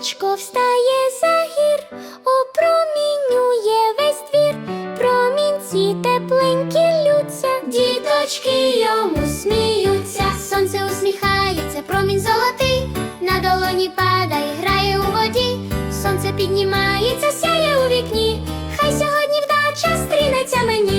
Сонечко встає за гір, опромінює весь двір, промінці тепленькі лються, діточки йому сміються, сонце усміхається, промінь золотий, на долоні падає, грає у воді, сонце піднімається, сяє у вікні, хай сьогодні вдача стрінеться мені.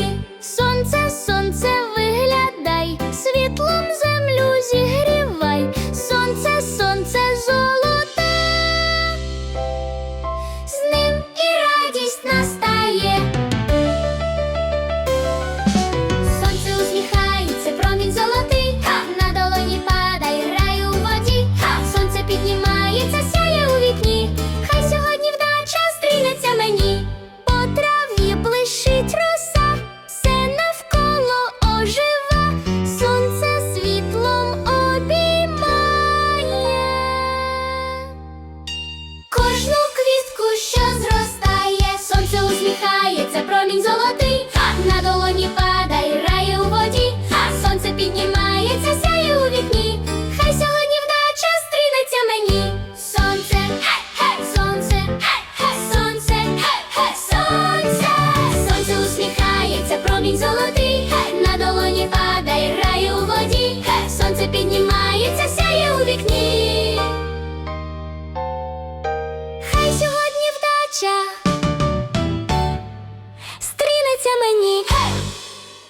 je Indonesia.